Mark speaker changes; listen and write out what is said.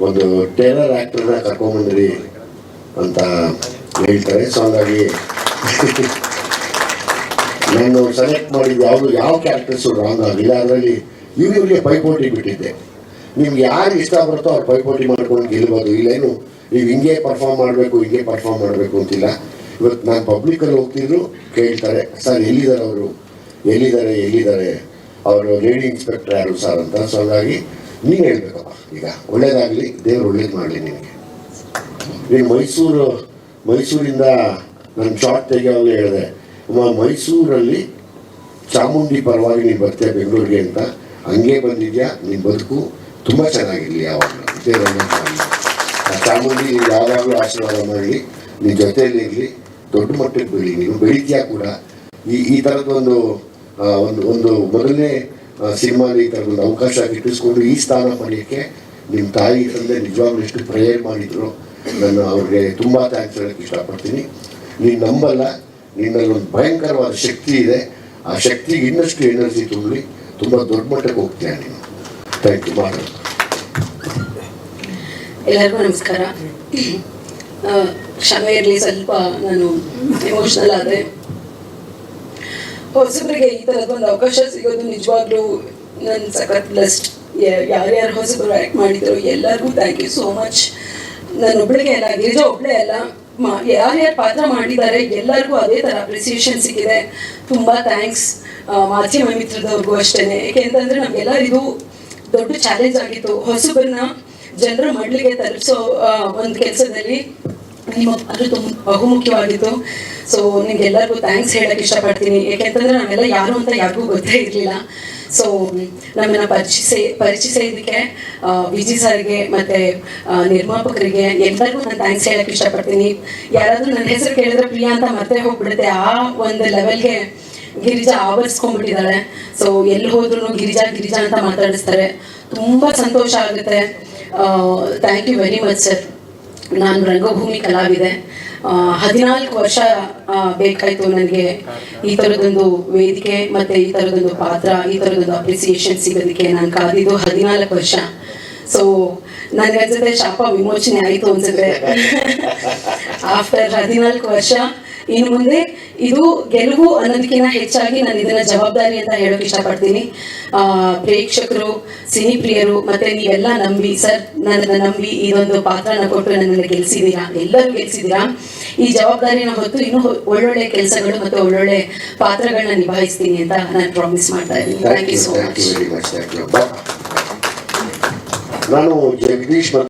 Speaker 1: ಒಂದು ಟೇಲರ್ ಆ್ಯಕ್ಟರ್ನ ಕರ್ಕೊಂಬಂದ್ರಿ ಅಂತ ಹೇಳ್ತಾರೆ. ಸೊ ಹಾಗಾಗಿ ನಾನು ಸೆಲೆಕ್ಟ್ ಮಾಡಿದ್ದು ಯಾವುದು, ಯಾವ ಕ್ಯಾರೆಕ್ಟರ್ಸು ರಾಂಗ್ ಆಗಿಲ್ಲ. ಅದರಲ್ಲಿ ಇವ್ರಿಗೆ ಪೈಪೋಟಿ ಬಿಟ್ಟಿದ್ದೆ. ನಿಮ್ಗೆ ಯಾರು ಇಷ್ಟ ಬರುತ್ತೋ ಅವ್ರು ಪೈಪೋಟಿ ಮಾಡ್ಕೊಂಡು ಗೆಲ್ಬೋದು. ಇಲ್ಲೇನು, ನೀವು ಹಿಂಗೆ ಪರ್ಫಾರ್ಮ್ ಮಾಡಬೇಕು, ಹಿಂಗೆ ಪರ್ಫಾರ್ಮ್ ಮಾಡಬೇಕು ಅಂತಿಲ್ಲ. ಇವತ್ತು ನಾನು ಪಬ್ಲಿಕಲ್ಲಿ ಹೋಗ್ತಿದ್ರು, ಕೇಳ್ತಾರೆ, ಸರ್, ಎಲ್ಲಿದ್ದಾರೆ ಅವರು? ಎಲ್ಲಿದ್ದಾರೆ ಎಲ್ಲಿದ್ದಾರೆ? ಅವರು ಲೇಡಿ ಇನ್ಸ್ಪೆಕ್ಟರ್ ಯಾರು ಸರ್? ಅಂತ. ಸೊ ಹಾಗಾಗಿ ನೀವು ಹೇಳ್ಬೇಕಪ್ಪ ಈಗ ಒಳ್ಳೇದಾಗಲಿ, ದೇವ್ರು ಒಳ್ಳೇದು ಮಾಡಲಿ ನಿನಗೆ ನೀನು ಮೈಸೂರು, ಮೈಸೂರಿಂದ ನಾನು ಶಾರ್ಟ್ ತೆಗೆಯುವಾಗ ಹೇಳಿದೆ ಮೈಸೂರಲ್ಲಿ ಚಾಮುಂಡಿ ಪರವಾಗಿ ನೀನು ಬರ್ತೀಯ ಬೆಂಗಳೂರಿಗೆ ಅಂತ? ಹಂಗೆ ಬಂದಿದ್ಯಾ? ನಿನ್ನ ಬದುಕು ತುಂಬ ಚೆನ್ನಾಗಿರಲಿ ಯಾವಾಗ? ಚಾಮುಂಡಿ ನೀವು ಯಾವಾಗಲೂ ಆಶೀರ್ವಾದ ಮಾಡಲಿ ನಿನ್ನ ಜೊತೆಯಲ್ಲಿ ಇರಲಿ, ದೊಡ್ಡ ಮಟ್ಟಕ್ಕೆ ಬೆಳಿ ನೀವು ಬೆಳಿತೀಯ ಕೂಡ? ಈ ಈ ಥರದ್ದೊಂದು ಒಂದು ಒಂದು ಮೊದಲನೇ ಸಿನಿಮಾಲಿ ಈ ಥರದೊಂದು ಅವಕಾಶ ಗಿಟ್ಟಿಸ್ಕೊಂಡು ಈ ಸ್ಥಾನ ಪಡೆಯೋಕ್ಕೆ ನಿಮ್ಮ ತಾಯಿ ತಂದೆ ನಿಜವಾಗ್ಲೂ ಎಷ್ಟು ಪ್ರೇಯರ್ ಮಾಡಿದ್ರು. ನಾನು ಅವ್ರಿಗೆ ತುಂಬ ಥ್ಯಾಂಕ್ಸ್ ಹೇಳಕ್ಕೆ ಇಷ್ಟಪಡ್ತೀನಿ. ನೀನು ನಂಬಲ್ಲ, ನಿನ್ನಲ್ಲಿ ಒಂದು ಭಯಂಕರವಾದ ಶಕ್ತಿ ಇದೆ. ಆ ಶಕ್ತಿಗೆ ಇನ್ನಷ್ಟು ಎನರ್ಜಿ ತುಂಬಿ ತುಂಬ ದೊಡ್ಡ ಮಟ್ಟಕ್ಕೆ ಹೋಗ್ತೀಯ ನೀನು ಥ್ಯಾಂಕ್ ಯು ಮಾಡ.
Speaker 2: ಎಲ್ಲರಿಗೂ ನಮಸ್ಕಾರ. ಕ್ಷಮೆ ಇರಲಿ, ಸ್ವಲ್ಪ ನಾನು ಎಮೋಷನಲ್ ಆದೆ ಹೊಸಬರಿಗೆ ಈ ಥರದ ಒಂದು ಅವಕಾಶ ಸಿಗೋದು ನಿಜವಾಗ್ಲೂ ನನ್ನ ಸಖತ್ ಬ್ಲೆಸ್ಡ್ ಯಾರ್ಯಾರು ಹೊಸಬರು ಆ್ಯಕ್ಟ್ ಮಾಡಿದ್ರು, ಎಲ್ಲರಿಗೂ ಥ್ಯಾಂಕ್ ಯು ಸೋ ಮಚ್ ನಾನು ಒಬ್ಳಿಗೆ ಅಲ್ಲ, ಗಿರಿಜಾ ಒಬ್ಳೆ ಅಲ್ಲ ಯಾರ್ಯಾರು ಪಾತ್ರ ಮಾಡಿದ್ದಾರೆ, ಎಲ್ಲರಿಗೂ ಅದೇ ಥರ ಅಪ್ರಿಸಿಯೇಷನ್ ಸಿಕ್ಕಿದೆ. ತುಂಬ ಥ್ಯಾಂಕ್ಸ್ ಮಾಧ್ಯಮ ಮಿತ್ರದವ್ರಿಗೂ ಅಷ್ಟೇ ಏಕೆಂತಂದ್ರೆ ಇದು ದೊಡ್ಡ ಚಾಲೆಂಜ್ ಆಗಿತ್ತು. ಹೊಸಬರನ್ನ ಜನರ ಮಡ್ಲಿಗೆ ತಲುಪಿಸೋ ಒಂದು ಕೆಲಸದಲ್ಲಿ ನಿಮ್ಮ ಅದು ತುಂಬ ಬಹುಮುಖ್ಯವಾಗಿತ್ತು. ಸೊ ನಿಮ್ಗೆಲ್ಲರಿಗೂ ಥ್ಯಾಂಕ್ಸ್ ಹೇಳಕ್ ಇಷ್ಟಪಡ್ತೀನಿ. ಏಕೆಂತಂದ್ರೆ ನಾವೆಲ್ಲ ಯಾರು ಅಂತ ಯಾರಿಗೂ ಗೊತ್ತೇ ಇರಲಿಲ್ಲ. ಸೊ ನಮ್ಮನ್ನ ಪರಿಚಯ ಪರಿಚಯಿಸೋದಕ್ಕೆ ಆ, ವಿಜಿ ಸರ್ಗೆ ಮತ್ತೆ ನಿರ್ಮಾಪಕರಿಗೆ ಎಲ್ಲರಿಗೂ ನಾನು ಥ್ಯಾಂಕ್ಸ್ ಹೇಳಕ್ ಇಷ್ಟಪಡ್ತೀನಿ. ಯಾರಾದ್ರೂ ನನ್ನ ಹೆಸರು ಕೇಳಿದ್ರೆ ಪ್ರಿಯಾ ಅಂತ ಮತ್ತೆ ಹೋಗ್ಬಿಡುತ್ತೆ. ಆ ಒಂದು ಲೆವೆಲ್ಗೆ ಗಿರಿಜಾ ಆವರಿಸ್ಕೊಂಡ್ಬಿಟ್ಟಿದ್ದಾಳೆ. ಸೊ ಎಲ್ಲಿ ಹೋದ್ರು ಗಿರಿಜಾ ಗಿರಿಜಾ ಅಂತ ಮಾತಾಡಿಸ್ತಾರೆ. ತುಂಬಾ ಸಂತೋಷ ಆಗುತ್ತೆ. Thank you very much sir ನಾನು ರಂಗಭೂಮಿ ಕಲಾವಿದೆ. ಹದಿನಾಲ್ಕು ವರ್ಷ ಬೇಕಾಯಿತು ನನಗೆ ಈ ಥರದೊಂದು ವೇದಿಕೆ ಮತ್ತೆ ಈ ಥರದೊಂದು ಪಾತ್ರ, ಈ ಥರದೊಂದು ಅಪ್ರಿಸಿಯೇಷನ್ ಸಿಗೋದಕ್ಕೆ ನಾನು ಕಾದಿದ್ದು ಹದಿನಾಲ್ಕು ವರ್ಷ. ಸೊ ನನಗೆ ಅನ್ಸುತ್ತೆ ಶಾಪ ವಿಮೋಚನೆ ಆಯಿತು ಅನ್ಸುತ್ತೆ. ಆಫ್ಟರ್ ಹದಿನಾಲ್ಕು ವರ್ಷ ಇನ್ನು ಮುಂದೆ ಇದು ಗೆಲುವು ಅನ್ನೋದಕ್ಕಿಂತ ಹೆಚ್ಚಾಗಿ ನಾನು ಇದನ್ನ ಜವಾಬ್ದಾರಿ ಅಂತ ಹೇಳೋಕೆ ಇಷ್ಟಪಡ್ತೀನಿ. ಆ, ಪ್ರೇಕ್ಷಕರು ಸಿನಿ ಪ್ರಿಯರು ಮತ್ತೆ ನೀವೆಲ್ಲ ನಂಬಿ ಸರ್ ನನ್ನನ್ನು ನಂಬಿ ಇದೊಂದು ಪಾತ್ರನ ಕೊಟ್ಟು ನನ್ನ ಗೆಲ್ಸಿದ್ದೀರಾ? ಎಲ್ಲರೂ ಗೆಲ್ಸಿದ್ದೀರಾ? ಈ ಜವಾಬ್ದಾರಿನ ಹೊತ್ತು ಇನ್ನೂ ಒಳ್ಳೊಳ್ಳೆ ಕೆಲಸಗಳು ಮತ್ತೆ ಒಳ್ಳೊಳ್ಳೆ ಪಾತ್ರಗಳನ್ನ ನಿಭಾಯಿಸ್ತೀನಿ ಅಂತ ನಾನು ಪ್ರಾಮಿಸ್ ಮಾಡ್ತಾ ಇದ್ದೀನಿ. ಥ್ಯಾಂಕ್ ಯು ಸೋ ಮಚ್
Speaker 1: ನಾನು ಜಗದೀಶ್